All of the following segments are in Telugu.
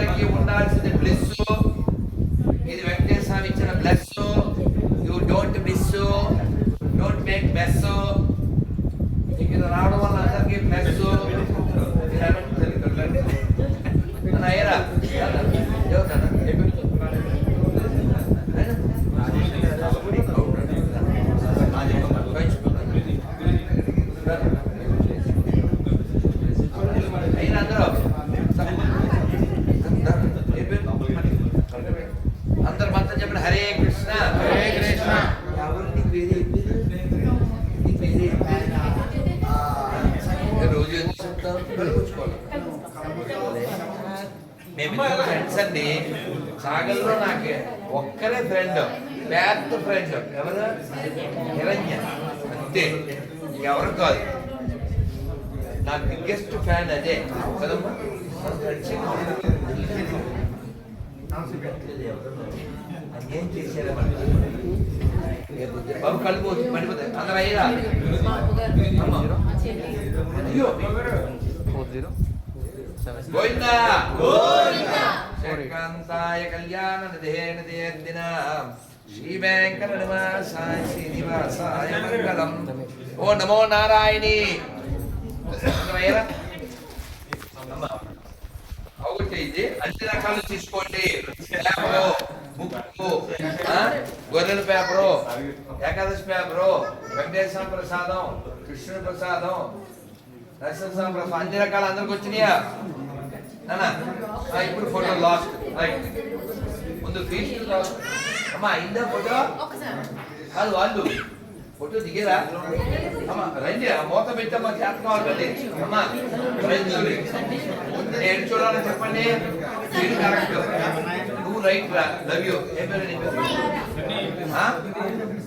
అందరికీ ఉండాల్సింది బ్లెస్ ఇది వెంకటేశ్వర స్వామి ఇచ్చిన bless you don't miss don't make mess ఇక్కడ రావడం వల్ల అందరికీ ప్లస్ అయ్యరా అయినా అందరూ అందరు మొత్తం చెప్పండి హరే కృష్ణ హరే కృష్ణ. ఎవరు నీకు వేరే నీకు వేరే రోజు ఎందుకు చెప్తావు కలుపుకోవాలి మేమిద్దరు ఫ్రెండ్స్ అండి? సాగర్లో నాకు ఒక్కరే ఫ్రెండ్ పెద్ద ఫ్రెండ్ ఎవరు? హిరణ్య. అంతే. ఎవరు కాదు. నా బిగ్గెస్ట్ ఫ్యాన్ అదే. కదమ్మా? ఏ. చేశారా? బాబు పడిపోతాయి అందరూ. అయ్యో. గోవిందా! శంకాంతాయ కళ్యాణ నిధేన శ్రీ వెంకటనివాసాయ శ్రీనివాసాయ మంగళం. ఓ నమో నారాయణి. ఇది అన్ని రకాలు తీసుకోండి. పేపరు బుక్కు గొర్రెల పేపరు ఏకాదశి పేపరు వెంకటేశ్వర ప్రసాదం కృష్ణుడి ప్రసాదం నరసింహస్వామి ప్రసాదం అన్ని రకాలు అందరికి వచ్చినాయా? ఇప్పుడు ఫోటో లాస్ట్ రైట్ ముందు ఫీస్ట్ అమ్మా అయిందా ఫోటో కాదు వాళ్ళు. ఫోటో దిగేరా? అమ్మా రండి ఆ మూత పెట్టమ్మా చేత కావాలి అమ్మా రండి. నేను చూడాలని చెప్పండి. మీరు కరెక్ట్ నువ్వు రైట్ రా. లవ్ యూ ఏ పేరు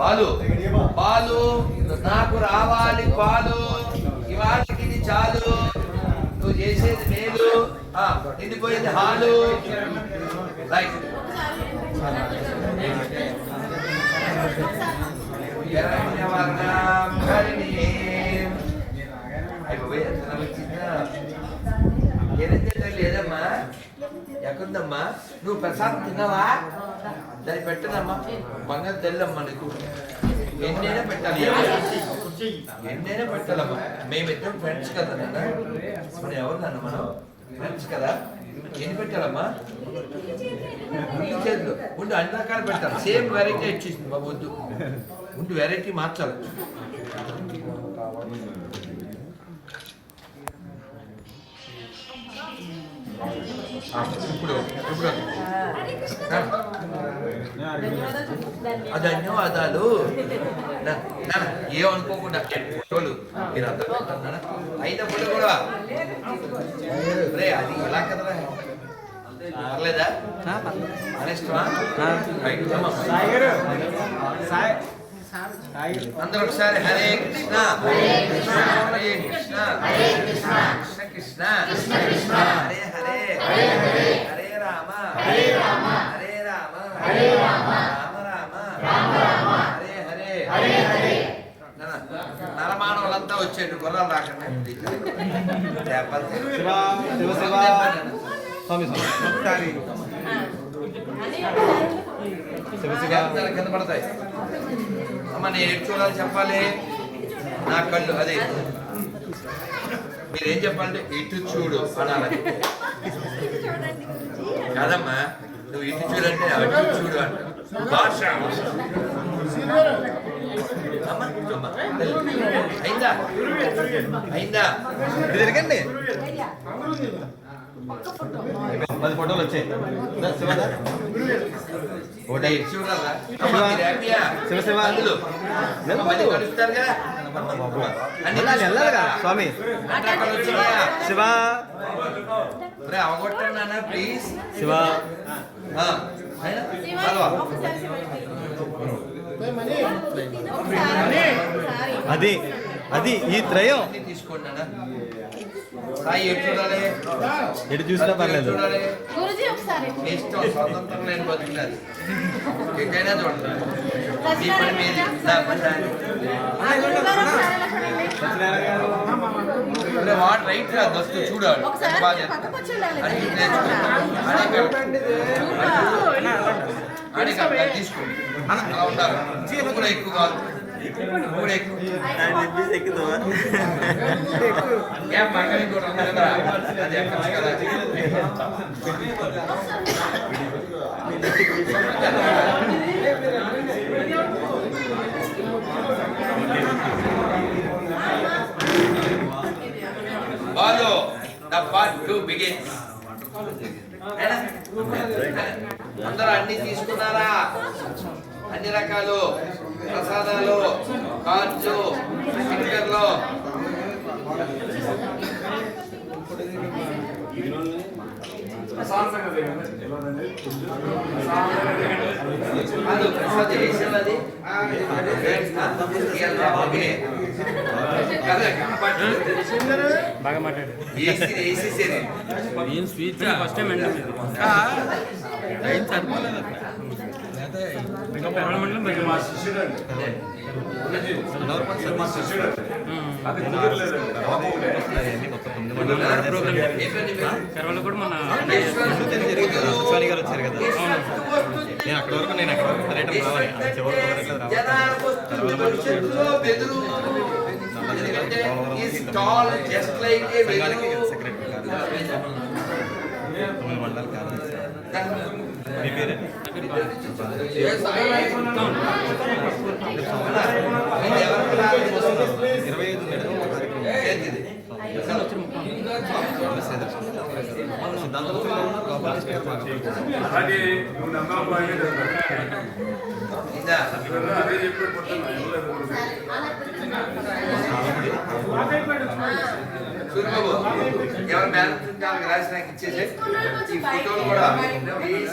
బాలు. బాలు నాకు రావాలి పాలు ఇవాళకి ఇది చాలు. నువ్వు చేసేది మేలు. నిండిపోయేది హాలు రైట్ హిరణ్యవర్ణాం హరిణీం. ఏదైతే నువ్వు ప్రసాదం తిన్నావా? దాన్ని పెట్టదమ్మా బంగారు తెల్లమ్మా నీకు. ఎన్నైనా పెట్టాలి. ఎన్నైనా పెట్టాలమ్మా. మేమిద్దరం ఫ్రెండ్స్ కదా నాన్న. మనం ఎవరు నాన్న మనం? ఫ్రెండ్స్ కదా? ఎన్ని పెట్టాలమ్మా ఈ చేతిలో. ఉండు అన్ని రకాలు పెట్టాలి. సేమ్ వెరైటీ ఇచ్చేసింది బాబు వద్దు. ఉండు వెరైటీ మార్చాలి. ఇప్పుడు ఇప్పుడు. ధన్యవాదాలు. ఏమనుకోకుండా. ఫోటోలు? మీరు అందరూ పెట్టండి అయిన ఫోటో కూడా. రే అది ఇలా కదరా? పర్లేదా. అందరూ ఒకసారి హరే కృష్ణ. హరే కృష్ణ. హరే కృష్ణ. హరే కృష్ణ. కృష్ణ కృష్ణ. హరే హరే. హరే హరే. హరే రామ. హరే రామ. హరే రామ. హరే రామ రామ రామ రామ హరే హరే హరే హరే నరమానవులంతా వచ్చేటు గుర్రాలు రాకండి దెబ్బలు శివ శివ శివ స్వామి స్వామి ఒకసారి శివ శివ శివ. కింద పడతాయి. అమ్మ నేను ఎటు చూడాలి చెప్పాలి? నా కళ్ళు అదే. మీరు ఏం చెప్పాలంటే ఇటు చూడు అనాలి. కాదమ్మా నువ్వు ఇటు చూడంటే అటు చూడు అంట. భాష. అయిందా? అయిందా? ఇటు తిరగండి. పది ఫోటోలు వచ్చాయి. ఒకటి? శివ, శివ. కలుస్తారు కదా అన్ని వెళ్ళాలి వెళ్ళాలి కదా స్వామి? శివ. అవగొట్టండి ప్లీజ్ శివ గురుగారు ఒకసారి. ఇలా చూడండి. సత్యనారాయణ గారు ఒరే వాడు రైట్ రా దస్తు చూడు వాడు. ఎంత బాగా చేస్తాడు. పక్కకు వచ్చి ఉండాలి. అది నేర్చుకుంటాడు. ఆడే కాదు. ఆడే కాదు, అది తీసుకో అలా ఉండాలి. నువ్వు కూడా ఎక్కువ కాదు. బాలో ద పార్ట్ బిగిన్స్ అందరూ అన్ని తీసుకున్నారా? అన్ని రకాలు. ప్రసాదాలు కాజు స్టిక్కర్లు. ప్రశాంతంగా స్వీట్? ఫస్ట్ టైం అండి అయింది సరిపోలేదు మండలం దగ్గర పెరవల కూడా మన స్వామి గారు. వచ్చారు కదా. నేను అక్కడ వరకు నేను అక్కడ వరకు రేట్ రావాలి. అది చివరి వరకు రావాలి? మండలాలు మీ పేరే ఇరవై ఐదు అలాగే నువ్వు నమ్మకపోయినా అదే చెప్పి ఎవరు బ్యాలెన్స్ రాసి నాకు ఇచ్చేసి ఈ ఫోటోలు కూడా ప్లీజ్.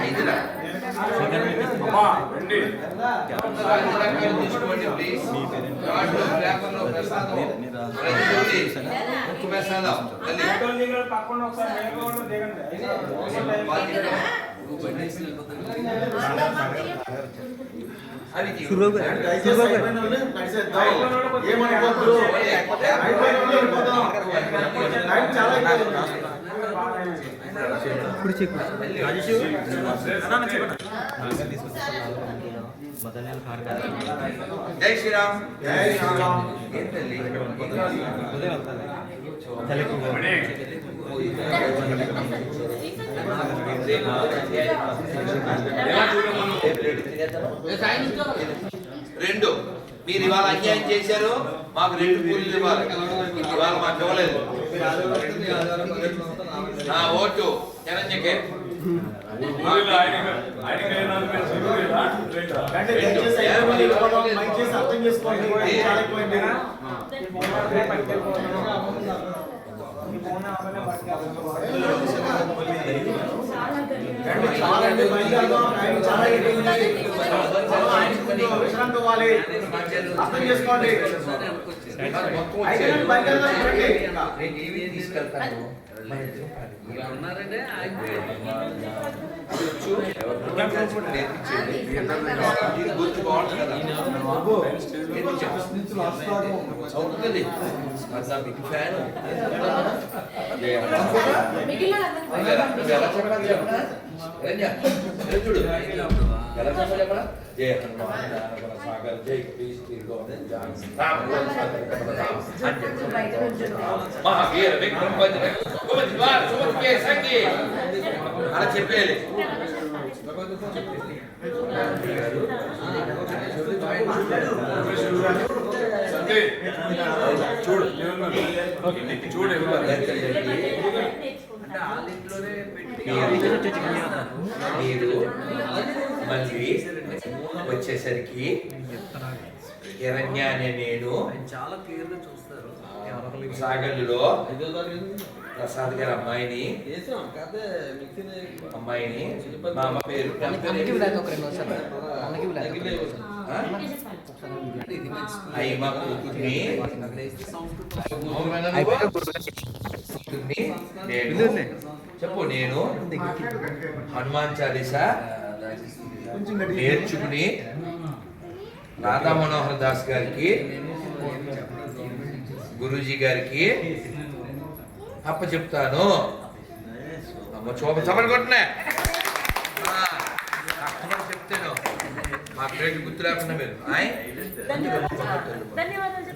ఐదురా చాలా ఇప్పుడు జై శ్రీరామ్ జై శ్రీరామ్ ఏం తల్లి రెండు. మీరు ఇవాళ అన్యాయం చేశారు మాకు రెండు పూలు ఇవ్వాలి. ఇవాళ మాకు ఇవ్వలేదు. ఓటు జనంజకే అర్థం చేసుకోండి. అర్థం చేసుకోండి. అయితే నేను బయలుదేరదాం చూడండి తీసుకెళ్తాను ఇది గుర్తు బాగుంటుంది కదా అవుతుంది మీకు ఫ్యాన్ ఎలా చెప్పాలి చెప్పనా రంజా, ఇలా చూడు ఎలా చెప్పాలి చెప్పనా జయ హనుమాన్ సాగర్ జై కపీస్ తీర్గోవన జాన్ రామ మహావీర విక్రమ్ భద్ర కుమతి ద్వార సుమతికే సంగి అలా చెప్పేయాలి చూడు చూడు మళ్ళీ వచ్చేసరికి హిరణ్యాన్ని నేను చాలా క్లియర్గా చూస్తారు సాగర్లో ప్రసాద్ గారి అమ్మాయిని అమ్మాయిని మా అమ్మ పేరు అయ్యి మా? కూతుర్ని నేను చెప్పు నేను హనుమాన్ చాలీసా? నేర్చుకుని రాధా మనోహర్ దాస్ గారికి గురూజీ గారికి అప్ప చెప్తాను. అమ్మ చూప చపలు కొట్టినా. చెప్తాను. మా ప్లేట్ గుర్తు లేకుండా మీరు. ధన్యవాదాలు